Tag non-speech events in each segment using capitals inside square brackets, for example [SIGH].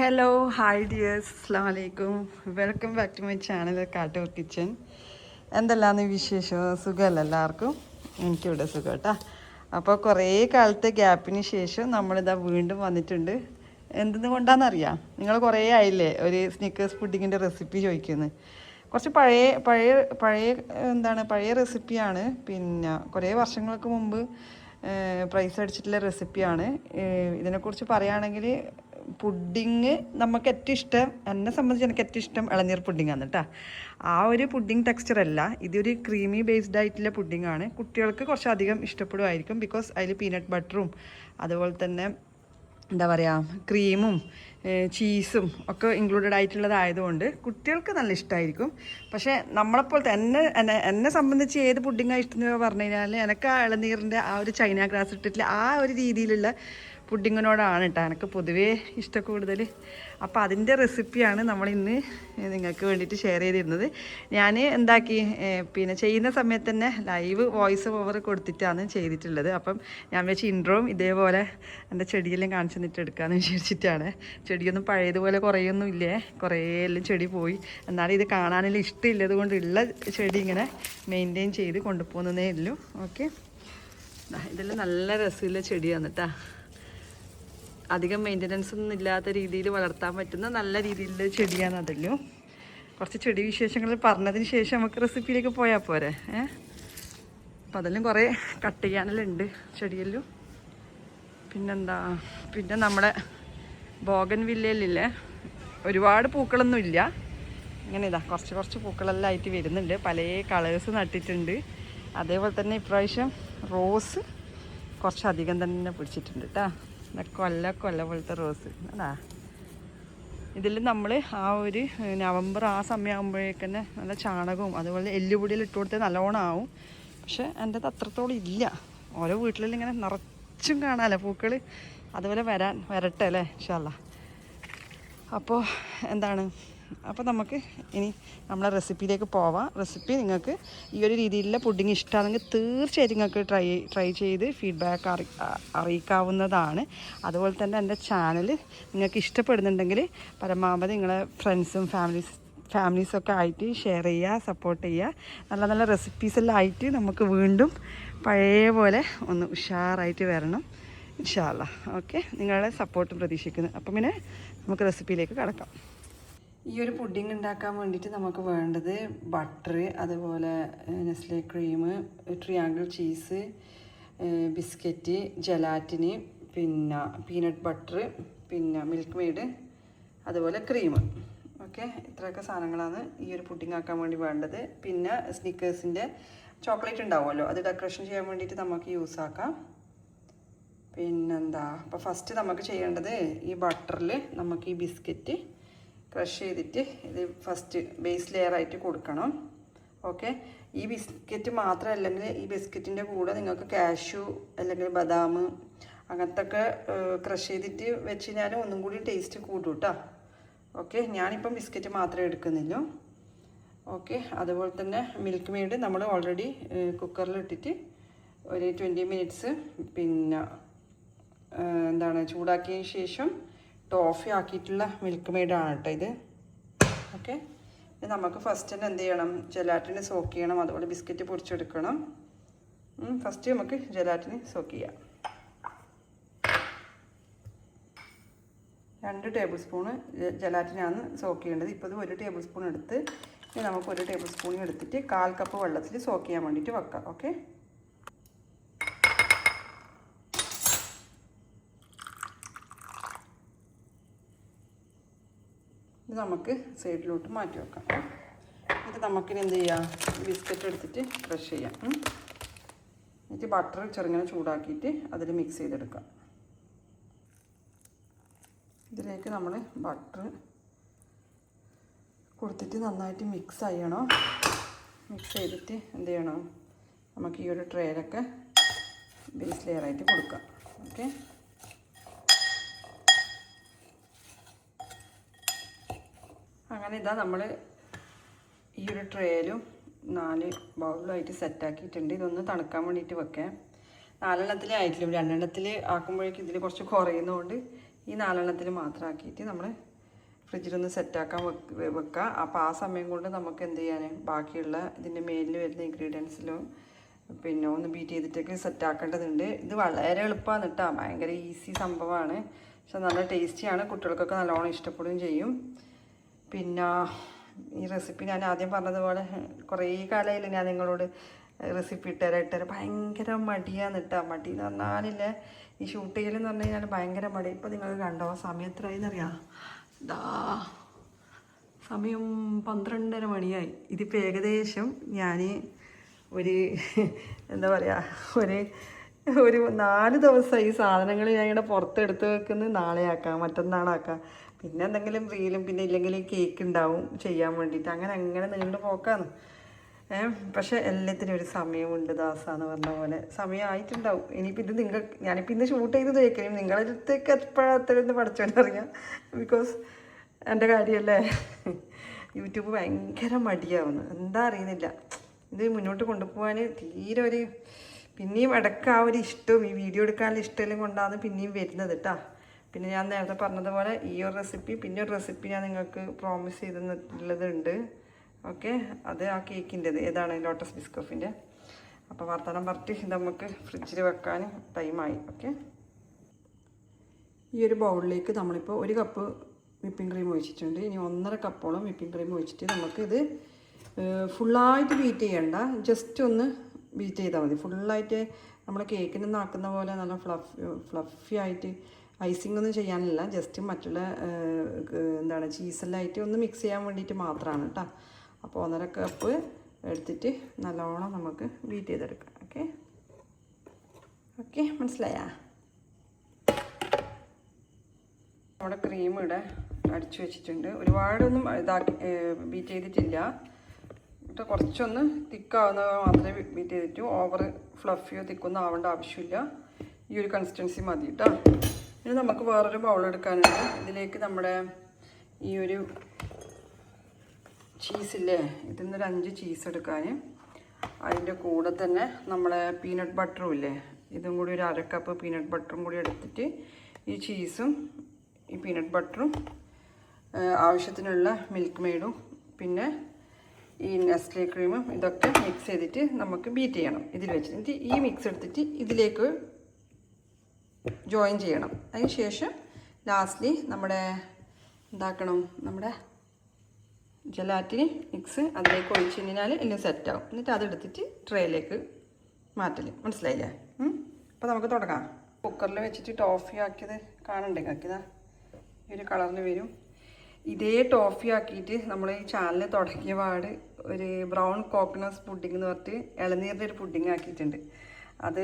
Hello hi dears അസ്സാം വലൈക്കും welcome back to my channel Kattur kitchen എന്തെല്ലാന്ന് വിശേഷം? സുഖമല്ല എല്ലാവർക്കും? എനിക്കിവിടെ സുഖം കേട്ടോ അപ്പോൾ കുറേ കാലത്തെ ഗ്യാപ്പിന് ശേഷം നമ്മളിതാ വീണ്ടും വന്നിട്ടുണ്ട്. എന്തെന്ന് കൊണ്ടാണെന്നറിയാം നിങ്ങൾ കുറേ ആയില്ലേ ഒരു സ്നിക്കേഴ്സ് പുഡിങ്ങിന്റെ റെസിപ്പി ചോദിക്കുന്നത് കുറച്ച് പഴയ പഴയ പഴയ എന്താണ് പഴയ റെസിപ്പിയാണ് പിന്നെ കുറേ വർഷങ്ങൾക്ക് മുമ്പ് പ്രൈസ് അടിച്ചിട്ടുള്ള റെസിപ്പിയാണ് ഇതിനെക്കുറിച്ച് പറയുകയാണെങ്കിൽ പുഡിങ് നമുക്ക് ഏറ്റവും ഇഷ്ടം എന്നെ സംബന്ധിച്ച് എനിക്ക് ഏറ്റവും ഇഷ്ടം ഇളനീർ പുഡിങ്ങാണ് കേട്ടോ ആ ഒരു പുഡിങ് ടെക്സ്ചർ അല്ല ഇതൊരു ക്രീമി ബേസ്ഡ് ആയിട്ടുള്ള പുഡിംഗ് ആണ്. കുട്ടികൾക്ക് കുറച്ചധികം ഇഷ്ടപ്പെടുമായിരിക്കും ബിക്കോസ് അതിൽ പീനട്ട് ബട്ടറും അതുപോലെ തന്നെ എന്താ പറയുക ക്രീമും ചീസും ഒക്കെ ഇൻക്ലൂഡഡ് ആയിട്ടുള്ളതായതുകൊണ്ട് കുട്ടികൾക്ക് നല്ല ഇഷ്ടമായിരിക്കും പക്ഷേ നമ്മളെപ്പോലത്തെ എന്നെ എന്നെ എന്നെ സംബന്ധിച്ച് ഏത് പുഡിങ്ങാണ് ഇഷ്ടം എന്ന് പറഞ്ഞു കഴിഞ്ഞാൽ എനിക്ക് ആ ഇളനീറിന്റെ ആ ഒരു ചൈന ഗ്രാസ് ഇട്ടിട്ടില്ല ആ ഒരു രീതിയിലുള്ള പുഡിങ്ങിനോടാണ് കേട്ടോ. എനിക്ക് പൊതുവേ ഇഷ്ടം കൂടുതൽ അപ്പോൾ അതിന്റെ റെസിപ്പിയാണ് നമ്മൾ ഇന്ന് നിങ്ങൾക്ക് വേണ്ടിയിട്ട് ഷെയർ ചെയ്തിരുന്നത്. ഞാൻ എന്താക്കി പിന്നെ ചെയ്യുന്ന സമയത്ത് തന്നെ ലൈവ് വോയിസ് ഓവർ കൊടുത്തിട്ടാണ് ചെയ്തിട്ടുള്ളത്. അപ്പം ഞാൻ വെച്ച് ഇൻട്രോയും ഇതേപോലെ എന്റെ ചെടിയെല്ലാം കാണിച്ചു തന്നിട്ട് എടുക്കാമെന്ന് വിചാരിച്ചിട്ടാണ്. ചെടിയൊന്നും പഴയതുപോലെ കുറേയൊന്നും ഇല്ലേ കുറേ എല്ലാം ചെടി പോയി. എന്നാലും ഇത് കാണാനെല്ലാം ഇഷ്ടമില്ലത് കൊണ്ടുള്ള ചെടി ഇങ്ങനെ മെയിന്റെയിൻ ചെയ്ത് കൊണ്ടുപോകുന്നതേ ഉള്ളൂ. ഓക്കെ ഇതെല്ലാം നല്ല രസമുള്ള ചെടിയാണ് കേട്ടോ. അധികം മെയിന്റനൻസ് ഒന്നും ഇല്ലാത്ത രീതിയിൽ വളർത്താൻ പറ്റുന്ന നല്ല രീതിയിലുള്ള ചെടിയാണ് അതല്ലോ. കുറച്ച് ചെടി വിശേഷങ്ങൾ പറഞ്ഞതിന് ശേഷം നമുക്ക് റെസിപ്പിയിലേക്ക് പോയാൽ പോരെ ഏ? അപ്പം അതെല്ലാം കുറേ കട്ട് ചെയ്യാനെല്ലാം ഉണ്ട് ചെടിയെല്ലാം. പിന്നെന്താ പിന്നെ നമ്മുടെ ബോഗൻ വില്ലയിലില്ലേ ഒരുപാട് പൂക്കളൊന്നും ഇല്ല. ഇങ്ങനെ ഇതാ കുറച്ച് കുറച്ച് പൂക്കളെല്ലാം ആയിട്ട് വരുന്നുണ്ട്. പല കളേഴ്സ് നട്ടിട്ടുണ്ട്. അതേപോലെ തന്നെ ഇപ്രാവശ്യം റോസ് കുറച്ചധികം തന്നെ പിടിച്ചിട്ടുണ്ട് കേട്ടോ കൊല്ല കൊല്ല പോലത്തെ റോസ്. അതാ. ഇതിൽ നമ്മൾ ആ ഒരു നവംബർ ആ സമയമാകുമ്പോഴേക്കന്നെ നല്ല ചാണകവും അതുപോലെ എല്ലുപൊടിയിൽ ഇട്ട് കൊടുത്താൽ നല്ലോണം ആവും. പക്ഷെ എന്റെ അത് അത്രത്തോളം ഇല്ല. ഓരോ വീട്ടിലെല്ലാം ഇങ്ങനെ നിറച്ചും കാണാമല്ലോ പൂക്കൾ അതുപോലെ വരാൻ വരട്ടെ അല്ലേ? ഇൻഷാല്ല അപ്പോൾ എന്താണ്? അപ്പോൾ നമുക്ക് ഇനി നമ്മളെ റെസിപ്പിയിലേക്ക് പോവാം. റെസിപ്പി നിങ്ങൾക്ക് ഈ ഒരു രീതിയിലുള്ള പുഡിങ് ഇഷ്ടമാണെങ്കിൽ തീർച്ചയായിട്ടും നിങ്ങൾക്ക് ട്രൈ ട്രൈ ചെയ്ത് ഫീഡ്ബാക്ക് അറി അറിയിക്കാവുന്നതാണ്. അതുപോലെ തന്നെ എന്റെ ചാനൽ നിങ്ങൾക്ക് ഇഷ്ടപ്പെടുന്നുണ്ടെങ്കിൽ പരമാവധി നിങ്ങളെ ഫ്രണ്ട്സും ഫാമിലീസ് ഫാമിലീസൊക്കെ ആയിട്ട് ഷെയർ ചെയ്യുക സപ്പോർട്ട് ചെയ്യുക. നല്ല നല്ല റെസിപ്പീസ് എല്ലാം ആയിട്ട് നമുക്ക് വീണ്ടും പഴയ പോലെ ഒന്ന് ഉഷാറായിട്ട് വരണം. ഇൻഷാല്ല ഓക്കെ നിങ്ങളുടെ സപ്പോർട്ടും പ്രതീക്ഷിക്കുന്നു. അപ്പം പിന്നെ നമുക്ക് റെസിപ്പിയിലേക്ക് കടക്കാം. ഈ ഒരു പുഡിംഗ് ഉണ്ടാക്കാൻ വേണ്ടിയിട്ട് നമുക്ക് വേണ്ടത് ബട്ടർ അതുപോലെ Nestle cream triangle cheese biscuit gelatin പിന്നെ പീനട്ട് ബട്ടർ പിന്നെ മിൽക്ക് മെയ്ഡ് അതുപോലെ ക്രീം ഓക്കെ ഇത്രയൊക്കെ സാധനങ്ങളാണ് ഈ ഒരു പുഡിംഗ് ആക്കാൻ വേണ്ടി വേണ്ടത്. പിന്നെ സ്നിക്കേഴ്സിന്റെ ചോക്ലേറ്റ് ഉണ്ടാവുമല്ലോ അത് ഡെക്കറേഷൻ ചെയ്യാൻ വേണ്ടിയിട്ട് നമുക്ക് യൂസ് ആക്കാം. പിന്നെന്താ? അപ്പോൾ ഫസ്റ്റ് നമുക്ക് ചെയ്യേണ്ടത് ഈ ബട്ടറിൽ നമുക്ക് ഈ ബിസ്ക്കറ്റ് ക്രഷ് ചെയ്തിട്ട് ഇത് ഫസ്റ്റ് ബേസ് ലെയർ ആയിട്ട് കൊടുക്കണം. ഓക്കെ ഈ ബിസ്ക്കറ്റ് മാത്രം അല്ലെങ്കിൽ ഈ ബിസ്ക്കറ്റിന്റെ കൂടെ നിങ്ങൾക്ക് കാഷ്യൂ അല്ലെങ്കിൽ ബദാം അങ്ങനത്തെ ഒക്കെ ക്രഷ് ചെയ്തിട്ട് വെച്ച് കഴിഞ്ഞാൽ ഒന്നും കൂടി ടേസ്റ്റ് കൂടും കേട്ടോ ഓക്കെ ഞാനിപ്പം ബിസ്ക്കറ്റ് മാത്രമേ എടുക്കുന്നില്ല ഓക്കെ അതുപോലെ തന്നെ മിൽക്ക് മെയ്ഡ് നമ്മൾ ഓൾറെഡി കുക്കറിൽ ഇട്ടിട്ട് ഒരു ട്വന്റി മിനിറ്റ്സ് പിന്നെ എന്താണ് ചൂടാക്കിയതിന് ശേഷം ടോഫി ആക്കിയിട്ടുള്ള മിൽക്ക് മെയ്ഡാണ് കേട്ടോ ഇത്. ഓക്കെ നമുക്ക് ഫസ്റ്റ് തന്നെ എന്ത് ചെയ്യണം? ജലാറ്റിന് സോക്ക് ചെയ്യണം. അതുപോലെ ബിസ്ക്കറ്റ് പൊടിച്ചെടുക്കണം. ഫസ്റ്റ് നമുക്ക് ജലാറ്റിന് സോക്ക് ചെയ്യാം. രണ്ട് ടേബിൾ സ്പൂണ് ജലാറ്റിനാണ് സോക്ക് ചെയ്യേണ്ടത്. ഇപ്പോൾ ഇത് ഒരു ടേബിൾ സ്പൂൺ എടുത്ത് ഇനി നമുക്ക് ഒരു ടേബിൾ സ്പൂൺ എടുത്തിട്ട് കാൽ കപ്പ് വെള്ളത്തിൽ സോക്ക് ചെയ്യാൻ വേണ്ടിയിട്ട് വെക്കാം. ഓക്കെ ഇത് നമുക്ക് സൈഡിലോട്ട് മാറ്റി വെക്കാം. എന്നിട്ട് നമുക്കിനി എന്ത് ചെയ്യാം? ബിസ്ക്കറ്റ് എടുത്തിട്ട് ക്രഷ് ചെയ്യാം. എന്നിട്ട് ബട്ടർ ചെറുങ്ങനെ ചൂടാക്കിയിട്ട് അതിൽ മിക്സ് ചെയ്തെടുക്കാം. ഇതിലേക്ക് നമ്മൾ ബട്ടർ കൊടുത്തിട്ട് നന്നായിട്ട് മിക്സ് ചെയ്യണം. മിക്സ് ചെയ്തിട്ട് എന്ത് ചെയ്യണം? നമുക്ക് ഈ ഒരു ട്രേയിലൊക്കെ ബേസ് ലെയറായിട്ട് കൊടുക്കാം. ഓക്കെ അങ്ങനെ ഇതാ നമ്മൾ ഈ ഒരു ട്രേയിലും നാല് ബൗളിലായിട്ട് സെറ്റാക്കിയിട്ടുണ്ട്. ഇതൊന്ന് തണുക്കാൻ വേണ്ടിയിട്ട് വെക്കാം. നാലെണ്ണത്തിൽ ആയിട്ടില്ല രണ്ടെണ്ണത്തിൽ ആക്കുമ്പോഴേക്കും ഇതിൽ കുറച്ച് കുറയുന്നതുകൊണ്ട് ഈ നാലെണ്ണത്തിൽ മാത്രം ആക്കിയിട്ട് നമ്മൾ ഫ്രിഡ്ജിലൊന്ന് സെറ്റാക്കാൻ വെക്ക്. വെക്കുക അപ്പോൾ ആ സമയം കൊണ്ട് നമുക്ക് എന്ത് ചെയ്യാൻ ബാക്കിയുള്ള ഇതിന്റെ മേലിൽ വരുന്ന ഇൻഗ്രീഡിയൻസിലും പിന്നെ ഒന്ന് ബീറ്റ് ചെയ്തിട്ടൊക്കെ സെറ്റാക്കേണ്ടതുണ്ട്. ഇത് വളരെ എളുപ്പമാണ് കേട്ടോ ഭയങ്കര ഈസി സംഭവമാണ് പക്ഷെ നല്ല ടേസ്റ്റിയാണ്. കുട്ടികൾക്കൊക്കെ നല്ലോണം ഇഷ്ടപ്പെടുകയും ചെയ്യും. പിന്നെ ഈ റെസിപ്പി ഞാൻ ആദ്യം പറഞ്ഞതുപോലെ കുറേ കാലമായില്ല ഞാൻ നിങ്ങളോട് റെസിപ്പി ഇട്ടുതരാം ഇട്ടുതരാം ഭയങ്കര മടിയാണ് കേട്ടോ മടി എന്ന് പറഞ്ഞാലില്ലേ ഈ ഷൂട്ട് ചെയ്യലെന്ന് പറഞ്ഞു കഴിഞ്ഞാൽ ഭയങ്കര മടി. ഇപ്പോൾ നിങ്ങൾ കണ്ടോ സമയം എത്രയെന്നറിയാം ദാ സമയം പന്ത്രണ്ടര മണിയായി. ഇതിപ്പോൾ ഏകദേശം ഞാൻ ഒരു എന്താ പറയുക ഒരു ഒരു നാല് ദിവസം ഈ സാധനങ്ങൾ ഞാൻ ഇങ്ങനെ പുറത്തെടുത്ത് വെക്കുന്നത് നാളെ ആക്കാം മറ്റന്നാളാക്കാം. പിന്നെ എന്തെങ്കിലും റീലും പിന്നെ ഇല്ലെങ്കിൽ കേക്ക് ഉണ്ടാവും ചെയ്യാൻ വേണ്ടിയിട്ട്. അങ്ങനെ അങ്ങനെ നീണ്ടു ഏഹ് പക്ഷെ എല്ലാത്തിനും ഒരു സമയമുണ്ട് ദാസാന്ന് പറഞ്ഞ പോലെ. സമയമായിട്ടുണ്ടാവും. ഇനിയിപ്പോൾ ഇത് നിങ്ങൾ ഞാനിപ്പോൾ ഇന്ന് ഷൂട്ട് ചെയ്ത് തേക്കും നിങ്ങളുടെ അടുത്തേക്ക് എപ്പോഴത്തേന്ന് പഠിച്ചോണ്ടറിയാം ബിക്കോസ് എന്റെ കാര്യമല്ലേ? യൂട്യൂബ് ഭയങ്കര മടിയാവുന്നു. എന്താ അറിയുന്നില്ല. ഇത് മുന്നോട്ട് കൊണ്ടുപോകാൻ തീരെ ഒരു പിന്നെയും ഇടയ്ക്ക് ആ ഒരു ഇഷ്ടവും ഈ വീഡിയോ എടുക്കാനുള്ള ഇഷ്ടമെല്ലാം കൊണ്ടാണ് പിന്നെയും വരുന്നത് കേട്ടോ. പിന്നെ ഞാൻ നേരത്തെ പറഞ്ഞതുപോലെ ഈ ഒരു റെസിപ്പി പിന്നെ ഒരു റെസിപ്പി ഞാൻ നിങ്ങൾക്ക് പ്രോമിസ് ചെയ്തിട്ടുള്ളതുണ്ട്. ഓക്കെ അത് ആ കേക്കിന്റെത് ഏതാണ്? ലോട്ടസ് ബിസ്കോഫിന്റെ അപ്പോൾ വർത്തമാനം പറഞ്ഞിട്ട് ഇത് നമുക്ക് ഫ്രിഡ്ജിൽ വെക്കാൻ ടൈമായി ഓക്കെ ഈ ഒരു ബൗളിലേക്ക് നമ്മളിപ്പോൾ ഒരു കപ്പ് വിപ്പിംഗ് ക്രീം ഒഴിച്ചിട്ടുണ്ട്. ഇനി ഒന്നര കപ്പോളം വിപ്പിംഗ് ക്രീം ഒഴിച്ചിട്ട് നമുക്കിത് ഫുള്ളായിട്ട് ബീറ്റ് ചെയ്യണ്ട. ജസ്റ്റ് ഒന്ന് ബീറ്റ് ചെയ്താൽ മതി. ഫുള്ളായിട്ട് നമ്മൾ കേക്കിന് നാക്കുന്ന പോലെ നല്ല ഫ്ലഫ് ഫ്ലഫി ആയിട്ട് ഐസിംഗ് ഒന്നും ചെയ്യാനില്ല. ജസ്റ്റ് മറ്റുള്ള എന്താണ് ചീസെല്ലാം എന്താണ് ചീസെല്ലായിട്ട് ഒന്ന് മിക്സ് ചെയ്യാൻ വേണ്ടിയിട്ട് മാത്രമാണ് കേട്ടോ അപ്പോൾ ഒന്നര കപ്പ് എടുത്തിട്ട് നല്ലോണം നമുക്ക് ബീറ്റ് ചെയ്തെടുക്കാം. ഓക്കെ ഓക്കെ മനസ്സിലായാ? നമ്മുടെ ക്രീം ഇവിടെ അടിച്ചു വെച്ചിട്ടുണ്ട്. ഒരുപാടൊന്നും ഇതാക്കി ബീറ്റ് ചെയ്തിട്ടില്ല. എന്നിട്ട് കുറച്ചൊന്ന് തിക്കാവുന്ന മാത്രമേ ബീറ്റ് ചെയ്തിട്ടു. ഓവർ ഫ്ലഫിയോ തിക്കൊന്നും ആവേണ്ട ആവശ്യമില്ല. ഈ ഒരു കൺസിസ്റ്റൻസി മതി കേട്ടോ ഇനി നമുക്ക് വേറൊരു ബൗൾ എടുക്കാനുണ്ട്. ഇതിലേക്ക് നമ്മുടെ ഈ ഒരു ചീസില്ലേ ഇതിൽ നിന്നൊരു അഞ്ച് ചീസ് എടുക്കാൻ. അതിന്റെ കൂടെ തന്നെ നമ്മളെ പീനട്ട് ബട്ടറും ഇല്ലേ? ഇതും കൂടി ഒരു അര കപ്പ് പീനട്ട് ബട്ടറും കൂടി എടുത്തിട്ട് ഈ ചീസും ഈ പീനട്ട് ബട്ടറും ആവശ്യത്തിനുള്ള മിൽക്ക് മെയ്ഡും പിന്നെ ഈ നെസ്ലെ ക്രീമും ഇതൊക്കെ മിക്സ് ചെയ്തിട്ട് നമുക്ക് ബീറ്റ് ചെയ്യണം. ഇതിൽ വെച്ചിട്ട് ഈ മിക്സ് എടുത്തിട്ട് ഇതിലേക്ക് ജോയിൻ ചെയ്യണം. അതിനുശേഷം ലാസ്റ്റ്ലി നമ്മുടെ എന്താക്കണം? നമ്മുടെ ജലാറ്റിന് മിക്സ് അതിലേക്ക് ഒഴിച്ച് കഴിഞ്ഞാൽ എല്ലാം സെറ്റാവും എന്നിട്ട് അതെടുത്തിട്ട് ട്രേയിലേക്ക് മാറ്റൽ മനസ്സിലായില്ലേ? അപ്പോൾ നമുക്ക് തുടങ്ങാം. കുക്കറിൽ വെച്ചിട്ട് ടോഫി ആക്കിയത് കാണണ്ടേ? ആക്കിയതാ ഈ ഒരു കളറിൽ വരും. ഇതേ ടോഫി ആക്കിയിട്ട് നമ്മൾ ഈ ചാനൽ തുടങ്ങിയ പാട് ഒരു ബ്രൗൺ കോക്കനസ് പുഡിംഗ് എന്ന് പറഞ്ഞിട്ട് ഇളനീരിന്റെ ഒരു പുഡിംഗ് ആക്കിയിട്ടുണ്ട്. അത്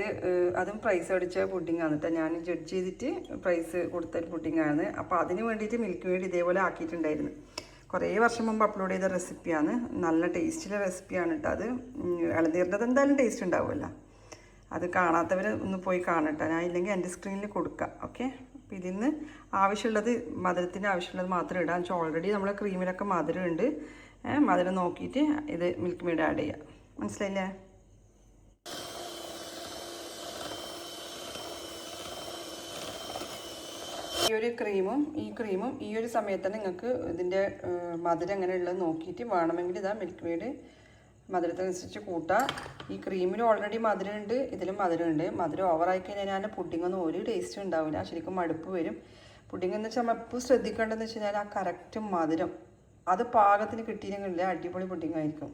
അതും പ്രൈസ് അടിച്ച പുഡിങ്ങാണ് കേട്ടോ ഞാൻ ജഡ്ജ് ചെയ്തിട്ട് പ്രൈസ് കൊടുത്ത ഒരു പുഡിംഗ് ആണ്. അപ്പോൾ അതിന് വേണ്ടിയിട്ട് മിൽക്ക് മേഡ് ഇതേപോലെ ആക്കിയിട്ടുണ്ടായിരുന്നു. കുറേ വർഷം മുമ്പ് അപ്ലോഡ് ചെയ്ത റെസിപ്പിയാണ് നല്ല ടേസ്റ്റിലെ റെസിപ്പിയാണ് കേട്ടോ അത്. ഇളനീറിന്റെ എന്തായാലും ടേസ്റ്റ് ഉണ്ടാവുമല്ലോ. അത് കാണാത്തവർ ഒന്ന് പോയി കാണട്ടെ. ഞാൻ ഇല്ലെങ്കിൽ എന്റെ സ്ക്രീനിൽ കൊടുക്കാം. ഓക്കെ? അപ്പോൾ ഇതിൽ നിന്ന് ആവശ്യമുള്ളത് മധുരത്തിന് ആവശ്യമുള്ളത് മാത്രം ഇടാം. വെച്ചാൽ ഓൾറെഡി നമ്മൾ ക്രീമിലൊക്കെ മധുരമുണ്ട്. മധുരം നോക്കിയിട്ട് ഇത് മിൽക്ക് മെയ്ഡ് ആഡ് ചെയ്യാം. മനസ്സിലായില്ലേ? ഈ ഒരു ക്രീമും ഈ ക്രീമും ഈ ഒരു സമയത്ത് നിങ്ങൾക്ക് ഇതിന്റെ മധുരം എങ്ങനെയുള്ളത് നോക്കിയിട്ട് വേണമെങ്കിൽ ഇതാ മിൽക്ക് മെയ്ഡ് മധുരത്തിനനുസരിച്ച് കൂട്ടാം. ഈ ക്രീമിൽ ഓൾറെഡി മധുരമുണ്ട് ഇതിലും മധുരമുണ്ട്. മധുരം ഓവറായി കഴിഞ്ഞാൽ പുഡിങ്ങൊന്നും ഒരു ടേസ്റ്റും ഉണ്ടാവില്ല. ശരിക്കും മടുപ്പ് വരും. പുഡിംഗ് എന്ന് വെച്ചാൽ എപ്പോൾ ശ്രദ്ധിക്കേണ്ടതെന്ന് വെച്ച് കഴിഞ്ഞാൽ ആ കറക്റ്റ് മധുരം. അത് പാകത്തിന് കിട്ടിയില്ലെങ്കിൽ അടിപൊളി പുഡിംഗ് ആയിരിക്കും.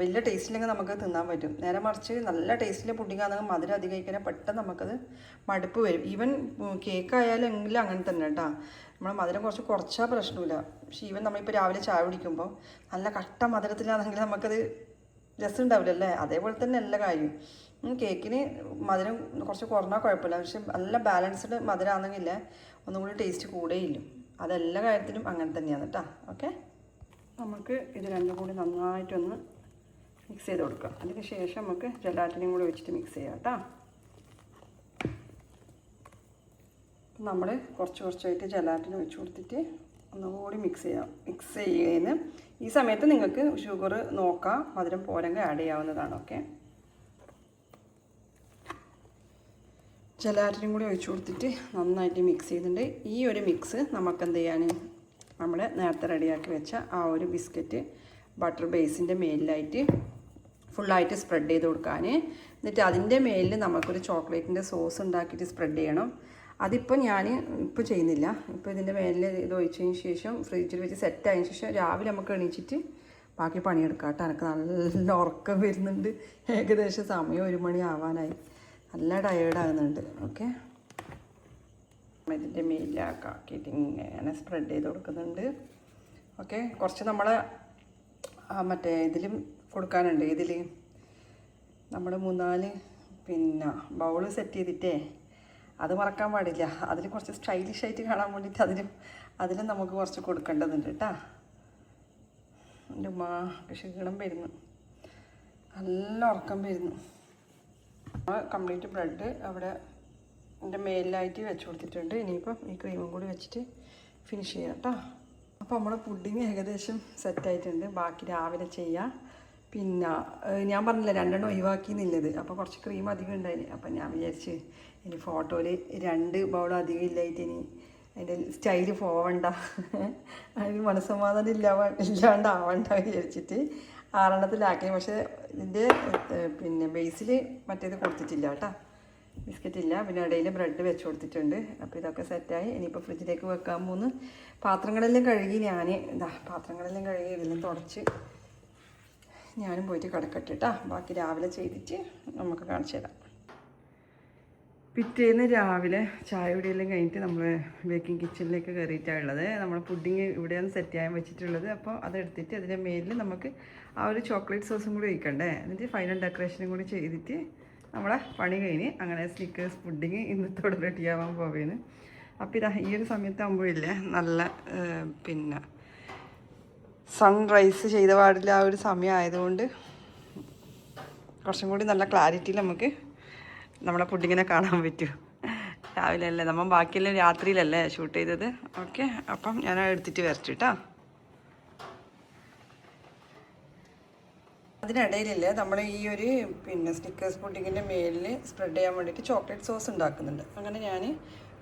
വലിയ ടേസ്റ്റിലെങ്കിൽ നമുക്ക് തിന്നാൻ പറ്റും. നേരെ മറിച്ച് നല്ല ടേസ്റ്റിലെ ആണെങ്കിൽ മധുരം അധികം കഴിക്കാൻ പെട്ടെന്ന് നമുക്കത് മടുപ്പ് വരും. ഈവൻ കേക്ക് ആയാലും എങ്കിലും അങ്ങനെ തന്നെ കേട്ടോ നമ്മൾ മധുരം കുറച്ച് കുറച്ചാൽ പ്രശ്നമില്ല പക്ഷേ ഈവൻ നമ്മളിപ്പോൾ രാവിലെ ചായ കുടിക്കുമ്പോൾ നല്ല കട്ട മധുരത്തിലാണെങ്കിൽ നമുക്കത് രസം ഉണ്ടാവില്ലല്ലേ അതേപോലെ തന്നെ എല്ലാ കാര്യം. കേക്കിന് മധുരം കുറച്ച് കുറഞ്ഞാൽ കുഴപ്പമില്ല. പക്ഷെ നല്ല ബാലൻസ്ഡ് മധുരമാണെങ്കിൽ ഒന്നും കൂടി ടേസ്റ്റ് കൂടേയില്ല. അതെല്ലാ കാര്യത്തിലും അങ്ങനെ തന്നെയാണ് കേട്ടോ ഓക്കെ? നമുക്ക് ഇത് രണ്ടും കൂടി നന്നായിട്ടൊന്ന് മിക്സ് ചെയ്ത് കൊടുക്കാം. അതിന് ശേഷം നമുക്ക് ജലാറ്റിനും കൂടി വെച്ചിട്ട് മിക്സ് ചെയ്യാം കേട്ടോ നമ്മൾ കുറച്ച് കുറച്ചായിട്ട് ജലാറ്റിന് വെച്ച് കൊടുത്തിട്ട് ഒന്നുകൂടി മിക്സ് ചെയ്യാം. മിക്സ് ചെയ്യുന്നതിന് ഈ സമയത്ത് നിങ്ങൾക്ക് ഷുഗർ നോക്കാം. മധുരം പോരെങ്കിൽ ആഡ് ചെയ്യാവുന്നതാണ്. ഓക്കെ ജലാറ്റിനും കൂടി ഒഴിച്ചു കൊടുത്തിട്ട് നന്നായിട്ട് മിക്സ് ചെയ്യുന്നുണ്ട്. ഈ ഒരു മിക്സ് നമുക്ക് എന്ത് ചെയ്യാൻ നമ്മൾ നേരത്തെ റെഡിയാക്കി വെച്ച ആ ഒരു ബിസ്ക്കറ്റ് ബട്ടർ ബേസിന്റെ മേലിലായിട്ട് ഫുള്ളായിട്ട് സ്പ്രെഡ് ചെയ്ത് കൊടുക്കാൻ എന്നിട്ട് അതിന്റെ മേലിൽ നമുക്കൊരു ചോക്ലേറ്റിന്റെ സോസ് ഉണ്ടാക്കിയിട്ട് സ്പ്രെഡ് ചെയ്യണം. അതിപ്പോൾ ഞാൻ ഇപ്പോൾ ചെയ്യുന്നില്ല. ഇപ്പോൾ ഇതിന്റെ മേലിൽ ഇത് ഒഴിച്ചതിന് ശേഷം ഫ്രിഡ്ജിൽ വെച്ച് സെറ്റ് ആയതിനു ശേഷം രാവിലെ നമുക്ക് എണീച്ചിട്ട് ബാക്കി പണിയെടുക്കാം കേട്ടോ. എനിക്ക് നല്ല ഉറക്കം വരുന്നുണ്ട്. ഏകദേശം സമയം ഒരു മണി ആവാനായി. നല്ല ടയേർഡാകുന്നുണ്ട് ഓക്കെ ഇതിന്റെ മേലിലാക്കിയിട്ട് ഇങ്ങനെ സ്പ്രെഡ് ചെയ്ത് കൊടുക്കുന്നുണ്ട്. ഓക്കെ കുറച്ച് നമ്മൾ മറ്റേ ഇതിലും കൊടുക്കാനുണ്ട്. ഇതിൽ നമ്മൾ മൂന്നാൽ പിന്നെ ബൗൾ സെറ്റ് ചെയ്തിട്ടേ അത് മറക്കാൻ പാടില്ല. അതിൽ കുറച്ച് സ്റ്റൈലിഷ് ആയിട്ട് കാണാൻ വേണ്ടിയിട്ട് അതിലും അതിലും നമുക്ക് കുറച്ച് കൊടുക്കേണ്ടതുണ്ട് കേട്ടോ എന്റെ ഉമ്മ ക്ഷീണം വരുന്നു നല്ല ഉറക്കം വരുന്നു കംപ്ലീറ്റ് ബ്രെഡ് അവിടെ എന്റെ മേലിലായിട്ട് വെച്ച് കൊടുത്തിട്ടുണ്ട്. ഇനിയിപ്പം ഈ ക്രീമും കൂടി വെച്ചിട്ട് ഫിനിഷ് ചെയ്യാം കേട്ടോ അപ്പോൾ നമ്മുടെ പുഡിങ് ഏകദേശം സെറ്റായിട്ടുണ്ട് ബാക്കി രാവിലെ ചെയ്യാം. പിന്നെ ഞാൻ പറഞ്ഞില്ല രണ്ടെണ്ണം ഒഴിവാക്കിയെന്നില്ലത് അപ്പോൾ കുറച്ച് ക്രീം അധികം ഉണ്ടായിന്. അപ്പം ഞാൻ വിചാരിച്ച് ഇനി ഫോട്ടോയിൽ രണ്ട് ബൗൾ അധികം ഇല്ലായിട്ട് ഇനി അതിന്റെ സ്റ്റൈൽ പോവണ്ട. അതിന് മനസ്സമാധാനം ഇല്ല ഇല്ലാണ്ടാവണ്ട വിചാരിച്ചിട്ട് ആറെണ്ണത്തിലാക്കി പക്ഷേ ഇതിന്റെ പിന്നെ ബേസിൽ മറ്റേത് കൊടുത്തിട്ടില്ല കേട്ടോ ബിസ്ക്കറ്റ് ഇല്ല പിന്നെ ഇടയിൽ ബ്രെഡ് വെച്ച് കൊടുത്തിട്ടുണ്ട്. അപ്പോൾ ഇതൊക്കെ സെറ്റായി. ഇനിയിപ്പോൾ ഫ്രിഡ്ജിലേക്ക് വെക്കാൻ പോകുന്നു പാത്രങ്ങളെല്ലാം കഴുകി ഞാൻ ഇതാ പാത്രങ്ങളെല്ലാം കഴുകി ഇതെല്ലാം തുടച്ച് ഞാനും പോയിട്ട് കിടക്കട്ടെ കേട്ടോ ബാക്കി രാവിലെ ചെയ്തിട്ട് നമുക്ക് കാണിച്ചു തരാം. പിറ്റേന്ന് രാവിലെ ചായ കുടിയെല്ലാം കഴിഞ്ഞിട്ട് നമ്മൾ ബേക്കിംഗ് കിച്ചണിലേക്ക് കയറിയിട്ടാണ് ഉള്ളത്. നമ്മൾ പുഡിങ് ഇവിടെയാണ് സെറ്റ് ചെയ്യാൻ വെച്ചിട്ടുള്ളത്. അപ്പോൾ അതെടുത്തിട്ട് അതിന്റെ മേലിൽ നമുക്ക് ആ ഒരു ചോക്ലേറ്റ് സോസും കൂടി ഒഴിക്കണ്ടേ? എന്നിട്ട് ഫൈനൽ ഡെക്കറേഷനും കൂടി ചെയ്തിട്ട് നമ്മളെ പണി കഴിഞ്ഞ് അങ്ങനെ സ്നിക്കേഴ്സ് പുഡിങ് ഇന്നത്തോടെ റെഡിയാവാൻ പോവേന്ന്. അപ്പോൾ ഇതാ ഈ ഒരു സമയത്താകുമ്പോഴില്ലേ നല്ല പിന്നെ സൺറൈസ് ചെയ്ത പാടില്ല ആ ഒരു സമയം ആയതുകൊണ്ട് കുറച്ചും കൂടി നല്ല ക്ലാരിറ്റിയിൽ നമുക്ക് നമ്മളെ പുഡിങ്ങിനെ കാണാൻ പറ്റും. രാവിലെ അല്ലേ നമ്മൾ ബാക്കിയെല്ലാം രാത്രിയിലല്ലേ ഷൂട്ട് ചെയ്തത്. ഓക്കെ അപ്പം ഞാൻ എടുത്തിട്ട് വരച്ചു അതിനിടയിലല്ലേ നമ്മൾ ഈ ഒരു പിന്നെ സ്റ്റിക്കേഴ്സ് പുഡിങ്ങിന്റെ മേലിൽ സ്പ്രെഡ് ചെയ്യാൻ വേണ്ടിയിട്ട് ചോക്ലേറ്റ് സോസ് ഉണ്ടാക്കുന്നുണ്ട്. അങ്ങനെ ഞാൻ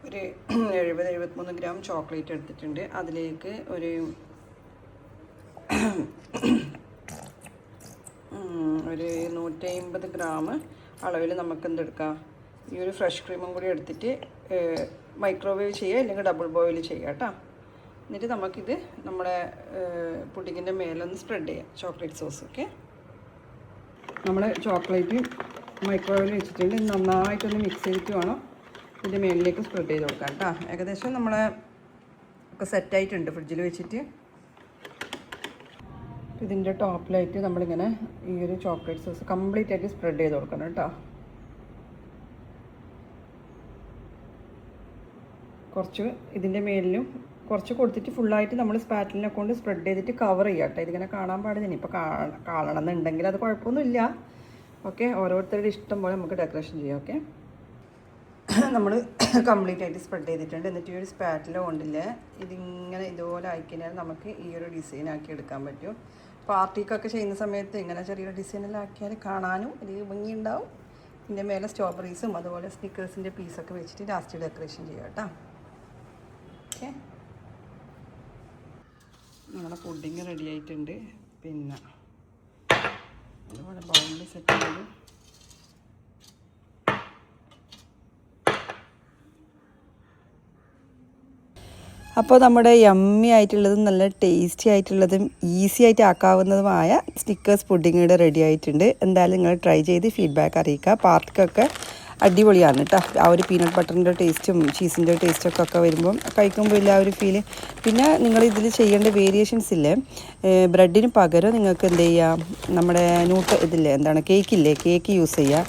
ഒരു [CLEARS THROAT] എഴുപത് എഴുപത്തിമൂന്ന് ഗ്രാം ചോക്ലേറ്റ് എടുത്തിട്ടുണ്ട്. അതിലേക്ക് ഒരു [CLEARS THROAT] ഒരു നൂറ്റി അമ്പത് ഗ്രാം അളവിൽ നമുക്ക് എന്തെടുക്കാം? ഈ ഒരു ഫ്രഷ് ക്രീമും കൂടി എടുത്തിട്ട് മൈക്രോവേവ് ചെയ്യുക അല്ലെങ്കിൽ ഡബിൾ ബോയിൽ ചെയ്യുക കേട്ടോ എന്നിട്ട് നമുക്കിത് നമ്മുടെ പുഡിങ്ങിന്റെ മേലൊന്ന് സ്പ്രെഡ് ചെയ്യാം ചോക്ലേറ്റ് സോസ് ഓക്കെ നമ്മൾ ചോക്ലേറ്റ് മൈക്രോവേവിൽ വെച്ചിട്ടുണ്ട്. നന്നായിട്ടൊന്ന് മിക്സ് ചെയ്തിട്ട് വേണം ഇതിന്റെ മേളിലേക്ക് സ്പ്രെഡ് ചെയ്ത് കൊടുക്കാം കേട്ടോ ഏകദേശം നമ്മളെ ഒക്കെ സെറ്റായിട്ടുണ്ട് ഫ്രിഡ്ജിൽ വെച്ചിട്ട്. ഇതിന്റെ ടോപ്പിലായിട്ട് നമ്മളിങ്ങനെ ഈ ഒരു ചോക്ലേറ്റ് സോസ് കംപ്ലീറ്റ് ആയിട്ട് സ്പ്രെഡ് ചെയ്ത് കൊടുക്കണം കേട്ടോ കുറച്ച് ഇതിന്റെ മേലിലും കുറച്ച് കൊടുത്തിട്ട് ഫുള്ളായിട്ട് നമ്മൾ സ്പാറ്റലിനെ കൊണ്ട് സ്പ്രെഡ് ചെയ്തിട്ട് കവർ ചെയ്യാം കേട്ടോ ഇതിങ്ങനെ കാണാൻ പാടില്ല. ഇനിയിപ്പോൾ കാണണം എന്നുണ്ടെങ്കിൽ അത് കുഴപ്പമൊന്നുമില്ല. ഓക്കെ ഓരോരുത്തരുടെ ഇഷ്ടം പോലെ നമുക്ക് ഡെക്കറേഷൻ ചെയ്യാം. ഓക്കെ നമ്മൾ കംപ്ലീറ്റ് ആയിട്ട് സ്പ്രെഡ് ചെയ്തിട്ടുണ്ട്. എന്നിട്ട് ഈ ഒരു സ്പാറ്റിൽ കൊണ്ടില്ലേ ഇതിങ്ങനെ ഇതുപോലെ ആയിക്കഴിഞ്ഞാൽ നമുക്ക് ഈ ഒരു ഡിസൈൻ ആക്കി എടുക്കാൻ പറ്റും. പാർട്ടിക്കൊക്കെ ചെയ്യുന്ന സമയത്ത് ഇങ്ങനെ ചെറിയൊരു ഡിസൈനെല്ലാം ആക്കിയാൽ കാണാനും ഒരു ഭംഗിയുണ്ടാവും. ഇതിന്റെ മേലെ സ്ട്രോബെറീസും അതുപോലെ സ്നിക്കേഴ്സിന്റെ പീസൊക്കെ വെച്ചിട്ട് ലാസ്റ്റ് ഡെക്കറേഷൻ ചെയ്യാം കേട്ടോ ഓക്കെ നമ്മുടെ പുഡിങ് റെഡി ആയിട്ടുണ്ട്. പിന്നെ അതുപോലെ ബൗളിൽ സെറ്റ് ചെയ്ത്. അപ്പോൾ നമ്മുടെ യമ്മി ആയിട്ടുള്ളതും നല്ല ടേസ്റ്റി ആയിട്ടുള്ളതും ഈസി ആയിട്ട് ആക്കാവുന്നതുമായ സ്റ്റിക്കേഴ്സ് പുഡിംഗ് ഇവിടെ റെഡി ആയിട്ടുണ്ട്. എന്തായാലും നിങ്ങൾ ട്രൈ ചെയ്ത് ഫീഡ്ബാക്ക് അറിയിക്കുക. പാർട്ടിക്കൊക്കെ അടിപൊളിയാണ് കേട്ടോ ആ ഒരു പീനട്ട് ബട്ടറിന്റെ ടേസ്റ്റും ചീസിന്റെ ടേസ്റ്റൊക്കെ ഒക്കെ വരുമ്പം കഴിക്കുമ്പോൾ ഇല്ല ആ ഒരു ഫീൽ പിന്നെ നിങ്ങൾ ഇതിൽ ചെയ്യേണ്ട വേരിയേഷൻസ് ഇല്ലേ? ബ്രെഡിന് പകരം നിങ്ങൾക്ക് എന്ത് ചെയ്യാം? നമ്മുടെ ന്യൂട്ട് ഇതില്ലേ എന്താണ് കേക്കില്ലേ കേക്ക് യൂസ് ചെയ്യുക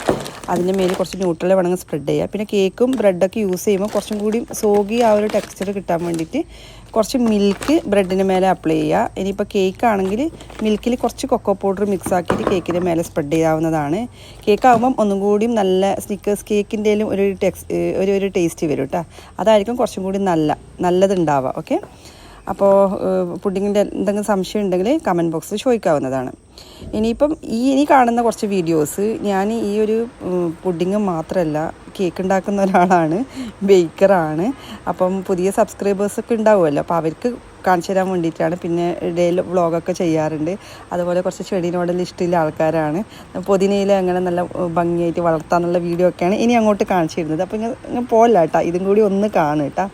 അതിന്റെ മേലെ കുറച്ച് ന്യൂട്രൽ വേണമെങ്കിൽ സ്പ്രെഡ് ചെയ്യുക പിന്നെ കേക്കും ബ്രെഡൊക്കെ യൂസ് ചെയ്യുമ്പോൾ കുറച്ചും കൂടി സോഗി ആ ഒരു ടെക്സ്ചർ കിട്ടാൻ വേണ്ടിയിട്ട് കുറച്ച് മിൽക്ക് ബ്രെഡിന് മേലെ അപ്ലൈ ചെയ്യുക. ഇനിയിപ്പോൾ കേക്ക് ആണെങ്കിൽ മിൽക്കിൽ കുറച്ച് കൊക്കോ പൗഡർ മിക്സ് ആക്കിയിട്ട് കേക്കിന്റെ മേലെ സ്പ്രെഡ് ചെയ്യാവുന്നതാണ്. കേക്ക് ആകുമ്പം ഒന്നും കൂടിയും നല്ല സ്നിക്കേഴ്സ് കേക്കിന്റെയും ഒരു ടെക്സ് ഒരു ഒരു ടേസ്റ്റ് വരും കേട്ടോ അതായിരിക്കും കുറച്ചും കൂടി നല്ല നല്ലതുണ്ടാവുക. ഓക്കെ അപ്പോൾ പുഡിങ്ങിന്റെ എന്തെങ്കിലും സംശയം ഉണ്ടെങ്കിൽ കമന്റ് ബോക്സിൽ ചോദിക്കാവുന്നതാണ്. ഇനിയിപ്പം ഈ ഇനി കാണുന്ന കുറച്ച് വീഡിയോസ് ഞാൻ ഈ ഒരു പുഡിങ് മാത്രമല്ല കേക്ക് ഉണ്ടാക്കുന്ന ഒരാളാണ് ബേക്കറാണ് അപ്പം പുതിയ സബ്സ്ക്രൈബേഴ്സൊക്കെ ഉണ്ടാവുമല്ലോ. അപ്പോൾ അവർക്ക് കാണിച്ചു തരാൻ വേണ്ടിയിട്ടാണ് പിന്നെ ഡെയിലി വ്ളോഗൊക്കെ ചെയ്യാറുണ്ട്. അതുപോലെ കുറച്ച് ചെടീനോടെല്ലാം ഇഷ്ടമുള്ള ആൾക്കാരാണ്. പൊതിനയിൽ അങ്ങനെ നല്ല ഭംഗിയായിട്ട് വളർത്താനുള്ള വീഡിയോ ഒക്കെയാണ് ഇനി അങ്ങോട്ട് കാണിച്ചു തരുന്നത് അപ്പോൾ ഇങ്ങനെ പോകല്ല കേട്ടോ. ഇതും കൂടി ഒന്ന് കാണും കേട്ടോ.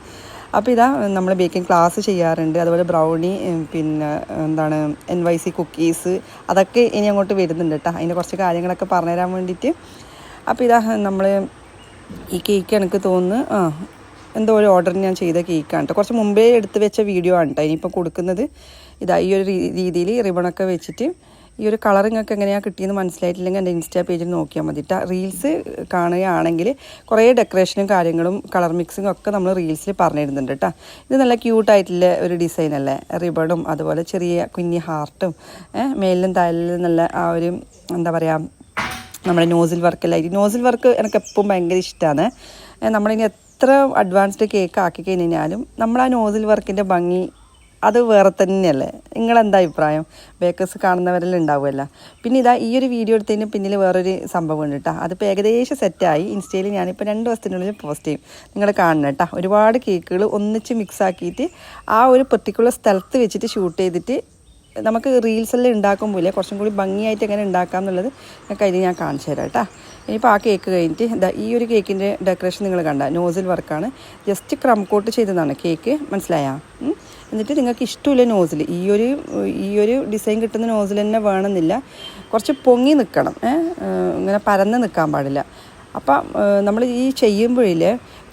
അപ്പോൾ ഇതാ നമ്മൾ ബേക്കിംഗ് ക്ലാസ് ചെയ്യാറുണ്ട്. അതുപോലെ ബ്രൗണി പിന്നെ എന്താണ് എൻ വൈ സി കുക്കീസ് അതൊക്കെ ഇനി അങ്ങോട്ട് വരുന്നുണ്ട് കേട്ടോ അതിന്റെ കുറച്ച് കാര്യങ്ങളൊക്കെ പറഞ്ഞുതരാൻ വേണ്ടിയിട്ട്. അപ്പോൾ ഇതാ നമ്മൾ ഈ കേക്ക് എനിക്ക് തോന്നുന്നു. ആ എന്തോ ഒരു ഓർഡർ ഞാൻ ചെയ്ത കേക്കാണ് കേട്ടോ കുറച്ച് മുമ്പേ എടുത്ത് വെച്ച വീഡിയോ ആണ് കേട്ടോ ഇനിയിപ്പോൾ കൊടുക്കുന്നത്. ഇതാ ഈ ഒരു രീതിയിൽ റിബണൊക്കെ വെച്ചിട്ട് ഈ ഒരു കളർ നിങ്ങൾക്ക് എങ്ങനെയാണ് കിട്ടിയെന്ന് മനസ്സിലായിട്ടില്ലെങ്കിൽ എന്റെ ഇൻസ്റ്റാ പേജിൽ നോക്കിയാൽ മതി. റീൽസ് കാണുകയാണെങ്കിൽ കുറേ ഡെക്കറേഷനും കാര്യങ്ങളും കളർ മിക്സിങ്ങും ഒക്കെ നമ്മൾ റീൽസിൽ പറഞ്ഞിരുന്നുണ്ട് കേട്ടോ ഇത് നല്ല ക്യൂട്ടായിട്ടുള്ള ഒരു ഡിസൈൻ അല്ലേ? റിബണും അതുപോലെ ചെറിയ കുഞ്ഞി ഹാർട്ടും മേലിലും താഴിലും നല്ല ആ ഒരു എന്താ പറയുക നമ്മുടെ നോസിൽ വർക്കെല്ലാം നോസിൽ വർക്ക് എനിക്ക് എപ്പോഴും ഭയങ്കര ഇഷ്ടമാണ് നമ്മളിനി എത്ര അഡ്വാൻസ്ഡ് കേക്ക് ആക്കി കഴിഞ്ഞാലും നമ്മൾ ആ നോസിൽ വർക്കിന്റെ ഭംഗി അത് വേറെ തന്നെയല്ലേ? നിങ്ങളെന്താ അഭിപ്രായം? ബേക്കേഴ്സ് കാണുന്നവരെല്ലാം ഉണ്ടാവുമല്ലോ. പിന്നെ ഇതാ ഈ ഒരു വീഡിയോ എടുത്തതിന് പിന്നിൽ വേറൊരു സംഭവം ഉണ്ട് കേട്ടോ അതിപ്പോൾ ഏകദേശം സെറ്റായി ഇൻസ്റ്റയിൽ ഞാനിപ്പോൾ രണ്ട് ദിവസത്തിനുള്ളിൽ പോസ്റ്റ് ചെയ്യും. നിങ്ങൾ കാണണം കേട്ടോ ഒരുപാട് കേക്കുകൾ ഒന്നിച്ച് മിക്സ് ആക്കിയിട്ട് ആ ഒരു പെർട്ടിക്കുലർ സ്ഥലത്ത് വെച്ചിട്ട് ഷൂട്ട് ചെയ്തിട്ട് നമുക്ക് റീൽസ് എല്ലാം ഉണ്ടാക്കുമ്പോൾ കുറച്ചും കൂടി ഭംഗിയായിട്ട് എങ്ങനെ ഉണ്ടാക്കാം എന്നുള്ളത് കഴിഞ്ഞ് ഞാൻ കാണിച്ചു തരാം കേട്ടോ ഇനിയിപ്പോൾ ആ കേക്ക് കഴിഞ്ഞിട്ട് എന്താ ഈ ഒരു കേക്കിന്റെ ഡെക്കറേഷൻ നിങ്ങൾ കണ്ട. നോസിൽ വർക്കാണ് ജസ്റ്റ് ക്രം കോട്ട് ചെയ്തതാണ് കേക്ക് മനസ്സിലായാ. എന്നിട്ട് നിങ്ങൾക്ക് ഇഷ്ടമില്ല നോസിൽ ഈ ഒരു ഈ ഒരു ഡിസൈൻ കിട്ടുന്ന നോസിൽ തന്നെ വേണമെന്നില്ല. കുറച്ച് പൊങ്ങി നിൽക്കണം ഇങ്ങനെ പരന്ന് നിൽക്കാൻ പാടില്ല. അപ്പം നമ്മൾ ഈ ചെയ്യുമ്പോഴിൽ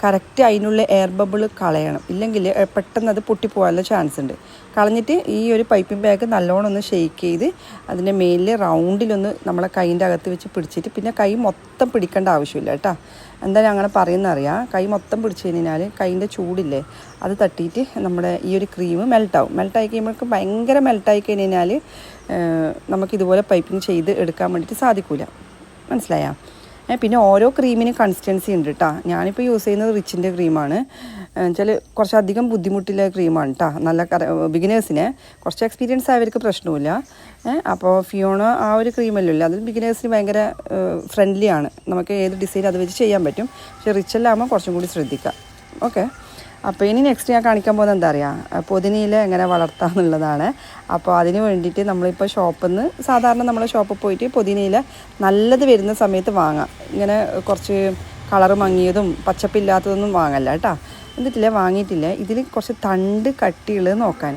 കറക്റ്റ് അതിനുള്ള എയർ ബബിൾ കളയണം. ഇല്ലെങ്കിൽ പെട്ടെന്ന് അത് പൊട്ടിപ്പോകാനുള്ള ചാൻസ് ഉണ്ട്. കളഞ്ഞിട്ട് ഈ ഒരു പൈപ്പിംഗ് ബാഗ് നല്ലോണം ഒന്ന് ഷെയ്ക്ക് ചെയ്ത് അതിന്റെ മേലിൽ റൗണ്ടിലൊന്ന് നമ്മളെ കൈന്റെ അകത്ത് വെച്ച് പിടിച്ചിട്ട് പിന്നെ കൈ മൊത്തം പിടിക്കേണ്ട ആവശ്യമില്ല കേട്ടോ. എന്തായാലും അങ്ങനെ പറയുന്ന അറിയാം കൈ മൊത്തം പിടിച്ചു കഴിഞ്ഞാൽ കൈന്റെ ചൂടില്ലേ അത് തട്ടിയിട്ട് നമ്മുടെ ഈ ഒരു ക്രീം മെൽട്ടാവും മെൽട്ടായി കഴിയുമ്പോഴേക്കും ഭയങ്കര മെൽട്ടായി കഴിഞ്ഞാൽ നമുക്കിതുപോലെ പൈപ്പിംഗ് ചെയ്ത് എടുക്കാൻ വേണ്ടിയിട്ട് സാധിക്കില്ല മനസ്സിലായോ? പിന്നെ ഓരോ ക്രീമിന് കൺസിസ്റ്റൻസി ഉണ്ട് കേട്ടോ ഞാനിപ്പോൾ യൂസ് ചെയ്യുന്നത് റിച്ചിന്റെ ക്രീമാണ് വെച്ചാൽ കുറച്ചധികം ബുദ്ധിമുട്ടുള്ള ക്രീമാണ് കേട്ടോ നല്ല ബിഗിനേഴ്സിന് കുറച്ച് എക്സ്പീരിയൻസ് ആയവർക്ക് പ്രശ്നമില്ല അപ്പോൾ ഫിയോണ ആ ഒരു ക്രീമല്ലോ അതിൽ ബിഗിനേഴ്സിന് ഭയങ്കര ഫ്രണ്ട്ലിയാണ് നമുക്ക് ഏത് ഡിസൈൻ അത് വെച്ച് ചെയ്യാൻ പറ്റും. പക്ഷേ റിച്ചെല്ലാകുമ്പോൾ കുറച്ചും കൂടി ശ്രദ്ധിക്കാം. ഓക്കെ അപ്പോൾ ഇനി നെക്സ്റ്റ് ഞാൻ കാണിക്കാൻ പോകുന്നത് എന്താ പറയുക പൊതിനയിൽ എങ്ങനെ വളർത്താം എന്നുള്ളതാണ്. അപ്പോൾ അതിന് വേണ്ടിയിട്ട് നമ്മളിപ്പോൾ ഷോപ്പിൽ നിന്ന് സാധാരണ നമ്മൾ ഷോപ്പിൽ പോയിട്ട് പൊതിനയില നല്ലത് വരുന്ന സമയത്ത് വാങ്ങാം. ഇങ്ങനെ കുറച്ച് കളർ മങ്ങിയതും പച്ചപ്പില്ലാത്തതൊന്നും വാങ്ങല്ല കേട്ടോ. എന്നിട്ടില്ല വാങ്ങിയിട്ടില്ല. ഇതിൽ കുറച്ച് തണ്ട് കട്ടിയുള്ളത് നോക്കാൻ.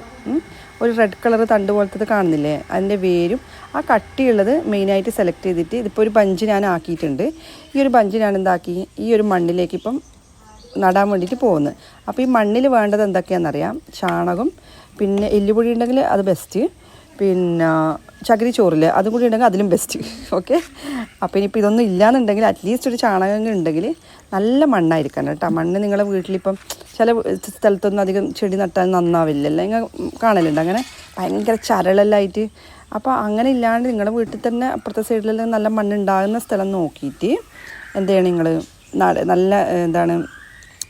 ഒരു റെഡ് കളർ തണ്ട് പോലത്തത് കാണുന്നില്ലേ? അതിന്റെ വേരും. ആ കട്ടിയുള്ളത് മെയിനായിട്ട് സെലക്ട് ചെയ്തിട്ട് ഇതിപ്പോൾ ഒരു ബഞ്ച് ഞാൻ ആക്കിയിട്ടുണ്ട്. ഈ ഒരു ബഞ്ച് ഞാൻ എന്താക്കി? ഈ ഒരു മണ്ണിലേക്ക് ഇപ്പം നടാൻ വേണ്ടിയിട്ട് പോകുന്നത്. അപ്പോൾ ഈ മണ്ണിൽ വേണ്ടത് എന്തൊക്കെയാണെന്നറിയാം? ചാണകം പിന്നെ എല്ലുപൊടി ഉണ്ടെങ്കിൽ അത് ബെസ്റ്റ് പിന്നെ ചകിരി ചോറിൽ അതും കൂടി ഉണ്ടെങ്കിൽ അതിലും ബെസ്റ്റ് ഓക്കെ അപ്പോൾ ഇനിയിപ്പോൾ ഇതൊന്നും ഇല്ലാന്നുണ്ടെങ്കിൽ അറ്റ്ലീസ്റ്റ് ഒരു ചാണകം ഉണ്ടെങ്കിൽ നല്ല മണ്ണായിരിക്കണം കേട്ടോ. മണ്ണ് നിങ്ങളുടെ വീട്ടിലിപ്പം ചില സ്ഥലത്തൊന്നും അധികം ചെടി നട്ടാൽ നന്നാവില്ലല്ലോ ഇങ്ങനെ കാണലുണ്ട്. അങ്ങനെ ഭയങ്കര ചരളെല്ലായിട്ട് അപ്പോൾ അങ്ങനെ ഇല്ലാണ്ട് നിങ്ങളുടെ വീട്ടിൽ തന്നെ അപ്പുറത്തെ സൈഡിലെല്ലാം നല്ല മണ്ണുണ്ടാകുന്ന സ്ഥലം നോക്കിയിട്ട് എന്ത് ചെയ്യണം നിങ്ങൾ നല്ല എന്താണ്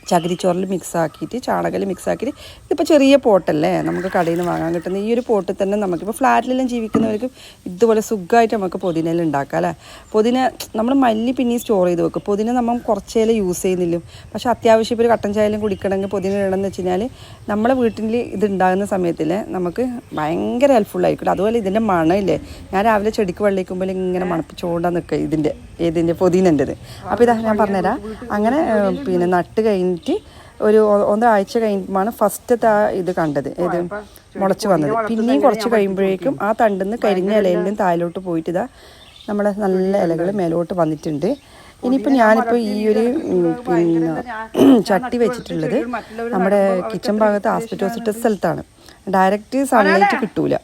ചകിരിച്ചോറിൽ മിക്സ് ആക്കിയിട്ട് ചാണകത്തിൽ മിക്സ് ആക്കിയിട്ട് ഇതിപ്പോൾ ചെറിയ പോട്ടല്ലേ? നമുക്ക് കടയിൽ നിന്ന് വാങ്ങാൻ കിട്ടുന്ന ഈ ഒരു പോട്ടിൽ തന്നെ നമുക്കിപ്പോൾ ഫ്ലാറ്റിലെല്ലാം ജീവിക്കുന്നവർക്ക് ഇതുപോലെ സുഖമായിട്ട് നമുക്ക് പുതിനയിൽ ഉണ്ടാക്കാം അല്ലേ? പുതിന നമ്മൾ മല്ലി പിന്നെ സ്റ്റോർ ചെയ്ത് വെക്കും. പുതിന നമ്മൾ കുറച്ചേലേ യൂസ് ചെയ്യുന്നില്ല. പക്ഷെ അത്യാവശ്യം ഇപ്പോൾ ഒരു കട്ടൻ ചായലും കുടിക്കണമെങ്കിൽ പുതിന ഇടണമെന്ന് വെച്ച് കഴിഞ്ഞാൽ നമ്മളെ വീട്ടിൽ ഇത് ഉണ്ടാകുന്ന സമയത്തിൽ നമുക്ക് ഭയങ്കര ഹെൽപ്ഫുൾ ആയിക്കോട്ടെ അതുപോലെ ഇതിന്റെ മണമില്ലേ? ഞാൻ രാവിലെ ചെടിക്ക് വെള്ളിക്കുമ്പോൾ ഇങ്ങനെ മണപ്പിച്ചുകൊണ്ടാണ് നിൽക്കുക ഇതിന്റെ ഏതിന്റെ പൊതിനന്റെത് അപ്പോൾ ഇതാ ഞാൻ പറഞ്ഞുതരാം. അങ്ങനെ പിന്നെ നട്ട് കഴിഞ്ഞിട്ട് ഒരു ഒരാഴ്ച കഴിയുമ്പോഴാണ് ഫസ്റ്റത്തെ ആ ഇത് കണ്ടത്. ഇത് മുളച്ച് വന്നത്. പിന്നെയും കുറച്ച് കഴിയുമ്പോഴേക്കും ആ തണ്ടിൽ നിന്ന് കരിഞ്ഞ ഇലയിലും താഴോട്ട് പോയിട്ട് ഇതാ നമ്മുടെ നല്ല ഇലകൾ മേലോട്ട് വന്നിട്ടുണ്ട്. ഇനിയിപ്പോൾ ഞാനിപ്പോൾ ഈ ഒരു പിന്നെ ചട്ടി വെച്ചിട്ടുള്ളത് നമ്മുടെ കിച്ചൺ ഭാഗത്ത് ആസ്പെറ്റോസിറ്റ സ്ഥലത്താണ്. ഡയറക്റ്റ് സൺലൈറ്റ് കിട്ടൂല.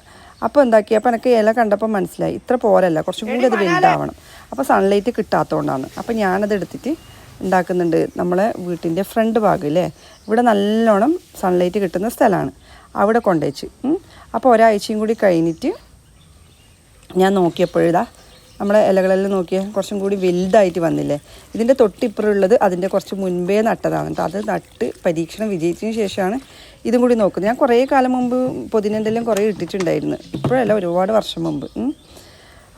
അപ്പോൾ എന്താക്കി? അപ്പോൾ എനിക്ക് ഇല കണ്ടപ്പോൾ മനസ്സിലായി. ഇത്ര പോരല്ല. കുറച്ചും കൂടി അത് വലുതാവണം. അപ്പോൾ സൺലൈറ്റ് കിട്ടാത്തതുകൊണ്ടാണ് അപ്പോൾ ഞാനത് എടുത്തിട്ട് ഉണ്ടാക്കുന്നുണ്ട്. നമ്മളെ വീട്ടിന്റെ ഫ്രണ്ട് ഭാഗം ഇല്ലേ? ഇവിടെ നല്ലോണം സൺലൈറ്റ് കിട്ടുന്ന സ്ഥലമാണ്. അവിടെ കൊണ്ടുവച്ച് അപ്പോൾ ഒരാഴ്ചയും കൂടി കഴിഞ്ഞിട്ട് ഞാൻ നോക്കിയപ്പോഴിതാ നമ്മളെ ഇലകളെല്ലാം നോക്കിയാൽ കുറച്ചും കൂടി വലുതായിട്ട് വന്നില്ലേ? ഇതിന്റെ തൊട്ടിപ്പുറമുള്ളത് അതിന്റെ കുറച്ച് മുൻപേ നട്ടതാണ് കേട്ടോ അത് നട്ട് പരീക്ഷണം വിജയിച്ചതിന് ശേഷമാണ് ഇതും കൂടി നോക്കുന്നത്. ഞാൻ കുറേ കാലം മുമ്പ് പൊതിനെന്തെല്ലാം കുറേ ഇട്ടിട്ടുണ്ടായിരുന്നു. ഇപ്പോഴല്ല ഒരുപാട് വർഷം മുമ്പ്.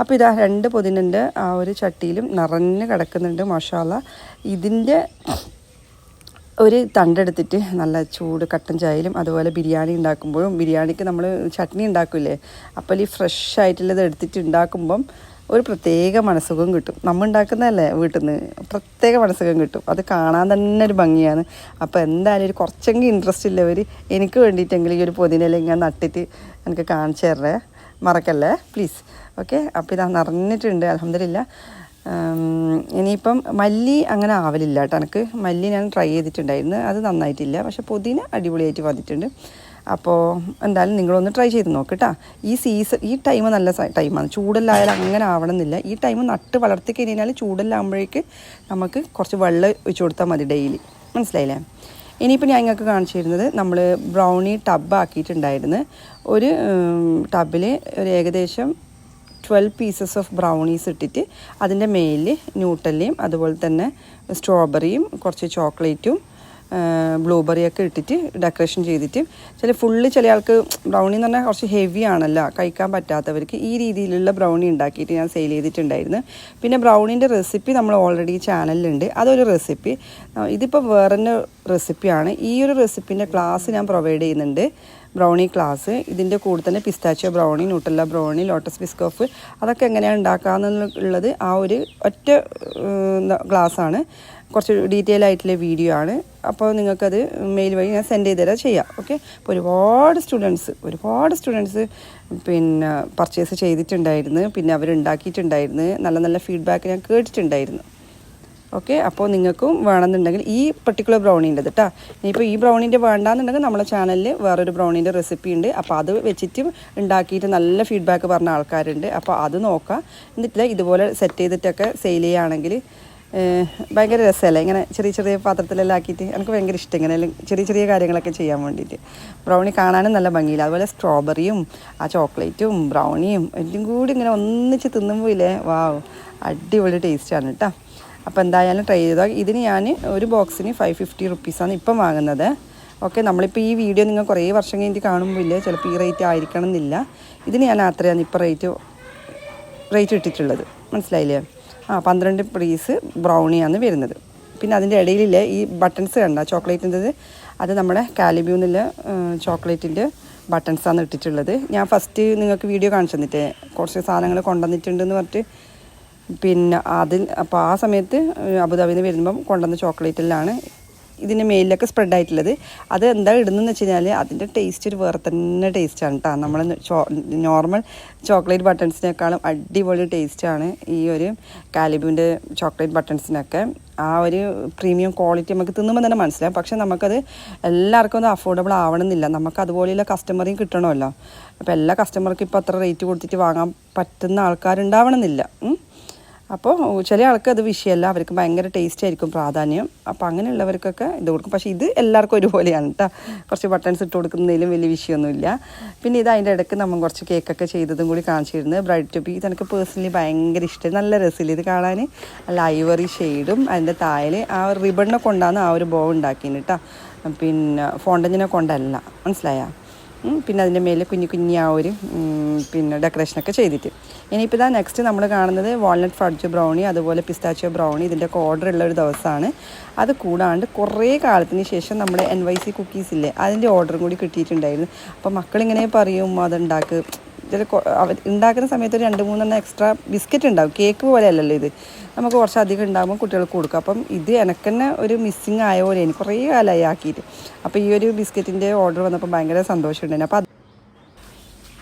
അപ്പോൾ ഇതാ രണ്ട് പൊതിനന്റെ ആ ഒരു ചട്ടിയിലും നിറഞ്ഞ് കിടക്കുന്നുണ്ട് മഷാല ഇതിന്റെ ഒരു തണ്ടെടുത്തിട്ട് നല്ല ചൂട് കട്ടൻ ചായയിലും അതുപോലെ ബിരിയാണി ഉണ്ടാക്കുമ്പോഴും ബിരിയാണിക്ക് നമ്മൾ ചട്നി ഉണ്ടാക്കില്ലേ? അപ്പോൾ ഈ ഫ്രഷ് ആയിട്ടുള്ളത് എടുത്തിട്ട് ഉണ്ടാക്കുമ്പം ഒരു പ്രത്യേക മനസ്സുഖം കിട്ടും. നമ്മൾ ഉണ്ടാക്കുന്നതല്ലേ വീട്ടിൽ നിന്ന് പ്രത്യേക മനസ്സുഖം കിട്ടും. അത് കാണാൻ തന്നെ ഒരു ഭംഗിയാണ്. അപ്പോൾ എന്തായാലും ഒരു കുറച്ചെങ്കിലും ഇൻട്രസ്റ്റ് ഉള്ളവർ എനിക്ക് വേണ്ടിയിട്ടെങ്കിലും ഈ ഒരു പൊതിനെല്ലാം ഇങ്ങനെ നട്ടിട്ട് എനിക്ക് കാണിച്ചു തരണേ മറക്കല്ലേ? പ്ലീസ് ഓക്കെ അപ്പോൾ ഇതാ നിറഞ്ഞിട്ടുണ്ട്. അലഹമില്ല ഇനിയിപ്പം മല്ലി അങ്ങനെ ആവലില്ല കേട്ടോ എനിക്ക്. മല്ലി ഞാൻ ട്രൈ ചെയ്തിട്ടുണ്ടായിരുന്നു. അത് നന്നായിട്ടില്ല. പക്ഷെ പുതിന അടിപൊളിയായിട്ട് വന്നിട്ടുണ്ട്. അപ്പോൾ എന്തായാലും നിങ്ങളൊന്ന് ട്രൈ ചെയ്ത് നോക്ക് കേട്ടോ ഈ സീസൺ ഈ ടൈം നല്ല ടൈമാണ് ചൂടെല്ലായാലും അങ്ങനെ ആവണമെന്നില്ല. ഈ ടൈം നട്ട് വളർത്തി കഴിഞ്ഞാൽ ചൂടെല്ലാകുമ്പോഴേക്ക് നമുക്ക് കുറച്ച് വെള്ളം ഒഴിച്ചു കൊടുത്താൽ മതി ഡെയിലി മനസ്സിലായില്ലേ? ഇനിയിപ്പോൾ ഞാൻ നിങ്ങൾക്ക് കാണിച്ചു തരുന്നത് നമ്മൾ ബ്രൗണി ടബ് ആക്കിയിട്ടുണ്ടായിരുന്നു. ഒരു ടബിൽ ഒരു ഏകദേശം ട്വൽവ് പീസസ് ഓഫ് ബ്രൗണീസ് ഇട്ടിട്ട് അതിന്റെ മേലിൽ ന്യൂട്ടല്ലയും അതുപോലെ തന്നെ സ്ട്രോബെറിയും കുറച്ച് ചോക്ലേറ്റും ബ്ലൂബെറിയൊക്കെ ഇട്ടിട്ട് ഡെക്കറേഷൻ ചെയ്തിട്ട് ചില ഫുള്ള് ചില ആൾക്ക് ബ്രൗണി എന്ന് പറഞ്ഞാൽ കുറച്ച് ഹെവി ആണല്ലോ കഴിക്കാൻ പറ്റാത്തവർക്ക് ഈ രീതിയിലുള്ള ബ്രൗണി ഉണ്ടാക്കിയിട്ട് ഞാൻ സെയിൽ ചെയ്തിട്ടുണ്ടായിരുന്നു. പിന്നെ ബ്രൗണിന്റെ റെസിപ്പി നമ്മൾ ഓൾറെഡി ചാനലിലുണ്ട് അതൊരു റെസിപ്പി ഇതിപ്പോൾ വേറെ റെസിപ്പിയാണ് ഈ ഒരു റെസിപ്പിന്റെ ക്ലാസ് ഞാൻ പ്രൊവൈഡ് ചെയ്യുന്നുണ്ട്. ബ്രൗണി ക്ലാസ് ഇതിന്റെ കൂടെ തന്നെ pistachio brownie Nutella brownie Lotus Biscoff അതൊക്കെ എങ്ങനെയാണ് ഉണ്ടാക്കാമെന്നുള്ളത് ആ ഒരു ഒറ്റ ഗ്ലാസ്സാണ് കുറച്ച് ഡീറ്റെയിൽ ആയിട്ടുള്ള വീഡിയോ ആണ്. അപ്പോൾ നിങ്ങൾക്കത് മെയിൽ വഴി ഞാൻ സെൻഡ് ചെയ്ത് തരാം ചെയ്യാം. ഓക്കെ അപ്പോൾ ഒരുപാട് സ്റ്റുഡൻസ് ഒരുപാട് സ്റ്റുഡൻസ് പിന്നെ പർച്ചേസ് ചെയ്തിട്ടുണ്ടായിരുന്നു. പിന്നെ അവരുണ്ടാക്കിയിട്ടുണ്ടായിരുന്നു. നല്ല നല്ല ഫീഡ്ബാക്ക് ഞാൻ കേട്ടിട്ടുണ്ടായിരുന്നു. ഓക്കെ അപ്പോൾ നിങ്ങൾക്കും വേണമെന്നുണ്ടെങ്കിൽ ഈ പർട്ടിക്കുലർ ബ്രൗണീന്റെ കേട്ടോ ഇനിയിപ്പോൾ ഈ ബ്രൗണിന്റെ വേണ്ടാന്നുണ്ടെങ്കിൽ നമ്മളെ ചാനലിൽ വേറൊരു ബ്രൗണിന്റെ റെസിപ്പി ഉണ്ട്. അപ്പോൾ അത് വെച്ചിട്ട് ഉണ്ടാക്കിയിട്ട് നല്ല ഫീഡ്ബാക്ക് പറഞ്ഞ ആൾക്കാരുണ്ട്. അപ്പോൾ അത് നോക്കാം. എന്നിട്ട് ഇതുപോലെ സെറ്റ് ചെയ്തിട്ടൊക്കെ സെയിൽ ചെയ്യുകയാണെങ്കിൽ ഭയങ്കര രസമല്ലേ? ഇങ്ങനെ ചെറിയ ചെറിയ പാത്രത്തിലെല്ലാം ആക്കിയിട്ട് എനിക്ക് ഭയങ്കര ഇഷ്ടം ഇങ്ങനെ ചെറിയ ചെറിയ കാര്യങ്ങളൊക്കെ ചെയ്യാൻ വേണ്ടിയിട്ട്. ബ്രൗണി കാണാനും നല്ല ഭംഗിയില്ല. അതുപോലെ സ്ട്രോബെറിയും ആ ചോക്ലേറ്റും ബ്രൗണിയും എല്ലാം കൂടി ഇങ്ങനെ ഒന്നിച്ച് തിന്നുമ്പോൾ ഇല്ലേ? വാവ് അടിപൊളി ടേസ്റ്റാണ് കേട്ടോ അപ്പോൾ എന്തായാലും ട്രൈ ചെയ്തോ? ഇതിന് ഞാൻ ഒരു ബോക്സിന് ഫൈവ് ഫിഫ്റ്റി റുപ്പീസാണ് ഇപ്പം വാങ്ങുന്നത്. ഓക്കെ നമ്മളിപ്പോൾ ഈ വീഡിയോ നിങ്ങൾ കുറേ വർഷം കഴിഞ്ഞിട്ട് കാണുമ്പോൾ ഇല്ലേ? ചിലപ്പോൾ ഈ റേറ്റ് ആയിരിക്കണം എന്നില്ല. ഇതിന് ഞാൻ അത്രയാണ് ഇപ്പോൾ റേറ്റ് റേറ്റ് ഇട്ടിട്ടുള്ളത്. മനസ്സിലായില്ലേ? ആ പന്ത്രണ്ട് പീസ് ബ്രൗണിയാണ് വരുന്നത്. പിന്നെ അതിന്റെ ഇടയിലില്ലേ ഈ ബട്ടൺസ് കണ്ട? ചോക്ലേറ്റിന്റെത് അത് നമ്മുടെ കാലിബ്യൂന്നിലെ ചോക്ലേറ്റിന്റെ ബട്ടൺസാണ് ഇട്ടിട്ടുള്ളത്. ഞാൻ ഫസ്റ്റ് നിങ്ങൾക്ക് വീഡിയോ കാണിച്ചു തന്നിട്ടേ. കുറച്ച് സാധനങ്ങൾ കൊണ്ടുവന്നിട്ടുണ്ടെന്ന് പറഞ്ഞിട്ട്. പിന്നെ അതിൽ അപ്പോൾ ആ സമയത്ത് അബുദാബിയിൽ വരുമ്പം കൊണ്ടുവന്ന ചോക്ലേറ്റിലാണ് ഇതിന്റെ മേലിലൊക്കെ സ്പ്രെഡ് ആയിട്ടുള്ളത്. അത് എന്താ ഇടുന്നതെന്ന് വെച്ച് കഴിഞ്ഞാൽ അതിന്റെ ടേസ്റ്റ് ഒരു വേറെ തന്നെ ടേസ്റ്റാണ് കേട്ടോ നമ്മൾ നോർമൽ ചോക്ലേറ്റ് ബട്ടൺസിനേക്കാളും അടിപൊളി ടേസ്റ്റാണ് ഈ ഒരു കാലിബിന്റെ ചോക്ലേറ്റ് ബട്ടൺസിനൊക്കെ ആ ഒരു പ്രീമിയം ക്വാളിറ്റി നമുക്ക് തിന്നുമ്പോൾ തന്നെ മനസ്സിലാവും. പക്ഷെ നമുക്കത് എല്ലാവർക്കും ഒന്ന് അഫോർഡബിൾ ആവണമെന്നില്ല. നമുക്ക് അതുപോലെയുള്ള കസ്റ്റമറേയും കിട്ടണമല്ലോ. അപ്പോൾ എല്ലാ കസ്റ്റമർക്കും ഇപ്പോൾ അത്ര റേറ്റ് കൊടുത്തിട്ട് വാങ്ങാൻ പറ്റുന്ന ആൾക്കാരുണ്ടാവണമെന്നില്ല. അപ്പോൾ ചില ആൾക്ക് അത് വിഷയമല്ല അവർക്ക് ഭയങ്കര ടേസ്റ്റ് ആയിരിക്കും പ്രാധാന്യം. അപ്പോൾ അങ്ങനെയുള്ളവർക്കൊക്കെ ഇത് കൊടുക്കും. പക്ഷേ ഇത് എല്ലാവർക്കും ഒരുപോലെയാണ് കേട്ടോ കുറച്ച് ബട്ടൺസ് ഇട്ട് കൊടുക്കുന്നതിലും വലിയ വിഷയമൊന്നുമില്ല. പിന്നെ ഇത് അതിന്റെ ഇടയ്ക്ക് നമ്മൾ കുറച്ച് കേക്കൊക്കെ ചെയ്തതും കൂടി കാണിച്ചിരുന്നു. ബ്രൈഡ് ടു ബി ഇതെനിക്ക് പേഴ്സണലി ഭയങ്കര ഇഷ്ടം. നല്ല രസമില്ല ഇത് കാണാൻ നല്ല ഐവറി ഷെയ്ഡും അതിന്റെ തായൽ ആ റിബണിനെ കൊണ്ടാണ് ആ ഒരു ബോ ഉണ്ടാക്കിയത് കേട്ടോ പിന്നെ ഫോണ്ടഞ്ചിനെ കൊണ്ടല്ല. മനസ്സിലായോ? പിന്നെ അതിന്റെ മേലെ കുഞ്ഞു കുഞ്ഞി ആ ഒരു പിന്നെ ഡെക്കറേഷനൊക്കെ ചെയ്തിട്ട്. ഇനിയിപ്പോൾ ഇതാ നെക്സ്റ്റ് നമ്മൾ കാണുന്നത് വാൾനട്ട് ഫഡ്ജ് ബ്രൗണി അതുപോലെ പിസ്താച്ചോ ബ്രൗണി ഇതിന്റെയൊക്കെ ഓർഡർ ഉള്ള ഒരു ദിവസമാണ് അത് കൂടാണ്ട് കുറേ കാലത്തിന് ശേഷം നമ്മൾ എൻ വൈ സി കുക്കീസ് ഇല്ലേ അതിന്റെ ഓർഡറും കൂടി കിട്ടിയിട്ടുണ്ടായിരുന്നു. അപ്പോൾ മക്കളിങ്ങനെ പറയും അതുണ്ടാക്ക്. ഇതിൽ അവർ ഉണ്ടാക്കുന്ന സമയത്ത് ഒരു രണ്ട് മൂന്നെണ്ണം എക്സ്ട്രാ ബിസ്ക്കറ്റ് ഉണ്ടാവും. കേക്ക് പോലെ അല്ലല്ലോ ഇത്. നമുക്ക് കുറച്ചധികം ഉണ്ടാകുമ്പോൾ കുട്ടികൾക്ക് കൊടുക്കും. അപ്പം ഇത് എനിക്ക് തന്നെ ഒരു മിസ്സിങ് ആയ പോലെ എനിക്ക് കുറേ കാലമായി ആക്കിയിട്ട്. അപ്പോൾ ഈ ഒരു ബിസ്ക്കറ്റിന്റെ ഓർഡർ വന്നപ്പോൾ ഭയങ്കര സന്തോഷമുണ്ടായിരുന്നു. അപ്പോൾ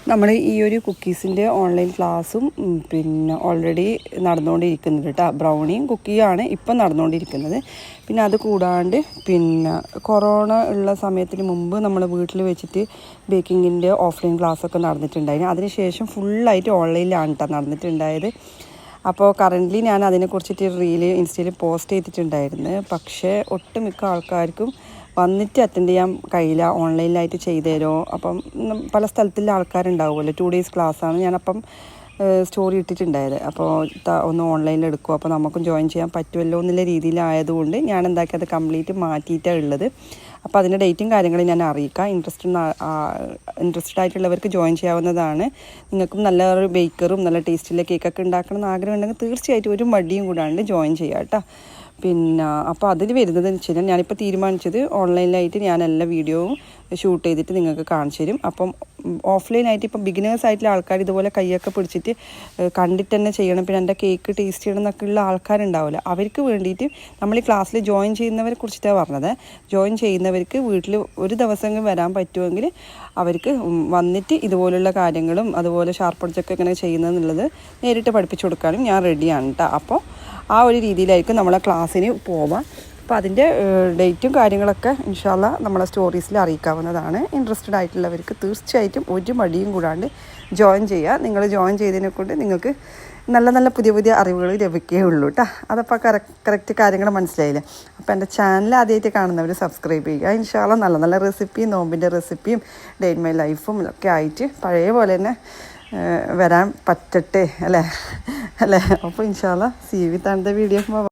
നമ്മൾ ഈ ഒരു കുക്കീസിന്റെ ഓൺലൈൻ ക്ലാസ്സും പിന്നെ ഓൾറെഡി നടന്നുകൊണ്ടിരിക്കുന്നത് കേട്ടോ. ബ്രൗണിയും കുക്കിയാണ് ഇപ്പം നടന്നുകൊണ്ടിരിക്കുന്നത്. പിന്നെ അത് കൂടാണ്ട് പിന്നെ കൊറോണ ഉള്ള സമയത്തിന് മുമ്പ് നമ്മൾ വീട്ടിൽ വെച്ചിട്ട് ബേക്കിങ്ങിന്റെ ഓഫ്ലൈൻ ക്ലാസ്സൊക്കെ നടന്നിട്ടുണ്ടായിരുന്നു അതിനുശേഷം ഫുള്ളായിട്ട് ഓൺലൈനിലാണ് കേട്ടോ നടന്നിട്ടുണ്ടായത്. അപ്പോൾ കറന്റ്ലി ഞാൻ അതിനെക്കുറിച്ചിട്ട് റീൽ ഇൻസ്റ്റയിൽ പോസ്റ്റ് ചെയ്തിട്ടുണ്ടായിരുന്നു. പക്ഷേ ഒട്ടുമിക്ക ആൾക്കാർക്കും വന്നിട്ട് അറ്റൻഡ് ചെയ്യാൻ കഴിയില്ല. ഓൺലൈനിലായിട്ട് ചെയ്തു തരുമോ അപ്പം പല സ്ഥലത്തുള്ള ആൾക്കാരുണ്ടാവുമല്ലോ. ടു ഡേയ്സ് ക്ലാസ്സാണ് ഞാനപ്പം സ്റ്റോറി ഇട്ടിട്ടുണ്ടായത്. അപ്പോൾ ഒന്ന് ഓൺലൈനിൽ എടുക്കും. അപ്പോൾ നമുക്കും ജോയിൻ ചെയ്യാൻ പറ്റുമല്ലോ എന്നുള്ള രീതിയിലായതുകൊണ്ട് ഞാൻ എന്താക്കി അത് കംപ്ലീറ്റ് മാറ്റിയിട്ടാണ് ഉള്ളത്. അപ്പോൾ അതിന്റെ ഡേറ്റും കാര്യങ്ങളും ഞാൻ അറിയിക്കാം. ഇൻട്രസ്റ്റ് ഇൻട്രസ്റ്റഡ് ആയിട്ടുള്ളവർക്ക് ജോയിൻ ചെയ്യാവുന്നതാണ്. നിങ്ങൾക്കും നല്ലൊരു ബേക്കറും നല്ല ടേസ്റ്റിലെ കേക്കൊക്കെ ഉണ്ടാക്കണം എന്ന് ആഗ്രഹമുണ്ടെങ്കിൽ തീർച്ചയായിട്ടും ഒരു മടിയും കൂടാണ്ട് ജോയിൻ ചെയ്യാം കേട്ടോ. പിന്നെ അപ്പോൾ അതിൽ വരുന്നത് എന്ന് വെച്ച് കഴിഞ്ഞാൽ ഞാനിപ്പോൾ തീരുമാനിച്ചത് ഓൺലൈനിലായിട്ട് ഞാൻ എല്ലാ വീഡിയോവും ഷൂട്ട് ചെയ്തിട്ട് നിങ്ങൾക്ക് കാണിച്ചു തരും. അപ്പം ഓഫ്ലൈനായിട്ട് ഇപ്പം ബിഗിനേഴ്സ് ആയിട്ടുള്ള ആൾക്കാർ ഇതുപോലെ കൈയൊക്കെ പിടിച്ചിട്ട് കണ്ടിട്ട് തന്നെ ചെയ്യണം. പിന്നെ എന്റെ കേക്ക് ടേസ്റ്റ് ചെയ്യണം എന്നൊക്കെ ഉള്ള ആൾക്കാരുണ്ടാവില്ല. അവർക്ക് വേണ്ടിയിട്ട് നമ്മൾ ഈ ക്ലാസ്സിൽ ജോയിൻ ചെയ്യുന്നവരെ കുറിച്ചിട്ടാണ് പറഞ്ഞത്. ജോയിൻ ചെയ്യുന്നവർക്ക് വീട്ടിൽ ഒരു ദിവസം വരാൻ പറ്റുമെങ്കിൽ അവർക്ക് വന്നിട്ട് ഇതുപോലുള്ള കാര്യങ്ങളും അതുപോലെ ഷാർപ്പ് ഷാർപ്പടിച്ചൊക്കെ എങ്ങനെ ചെയ്യുന്നതെന്നുള്ളത് നേരിട്ട് പഠിപ്പിച്ചു കൊടുക്കാനും ഞാൻ റെഡിയാണ് കേട്ടോ അപ്പോൾ ആ ഒരു രീതിയിലായിരിക്കും നമ്മളെ ക്ലാസ്സിന് പോവാം അപ്പോൾ അതിന്റെ ഡേറ്റും കാര്യങ്ങളൊക്കെ ഇൻഷാല്ല നമ്മളെ സ്റ്റോറീസിൽ അറിയിക്കാവുന്നതാണ്. ഇൻട്രസ്റ്റഡ് ആയിട്ടുള്ളവർക്ക് തീർച്ചയായിട്ടും ഒരു മടിയും കൂടാണ്ട് ജോയിൻ ചെയ്യുക. നിങ്ങൾ ജോയിൻ ചെയ്തതിനെ കൊണ്ട് നിങ്ങൾക്ക് നല്ല നല്ല പുതിയ പുതിയ അറിവുകൾ ലഭിക്കുകയുള്ളൂ കേട്ടോ അതപ്പോൾ കറക്റ്റ് കറക്റ്റ് കാര്യങ്ങൾ മനസ്സിലായില്ലേ? അപ്പോൾ എന്റെ ചാനൽ ആദ്യമായിട്ട് കാണുന്നവർ സബ്സ്ക്രൈബ് ചെയ്യുക. ഇൻഷാല്ല നല്ല നല്ല റെസിപ്പിയും നോമ്പിന്റെ റെസിപ്പിയും ഡേ ഇൻ മൈ ലൈഫും ഒക്കെ ആയിട്ട് പഴയ പോലെ തന്നെ വരാൻ പറ്റട്ടെ അല്ലേ? അല്ലേ? അപ്പോൾ ഇൻഷാല്ല സി വി താണ്ട വീഡിയോ.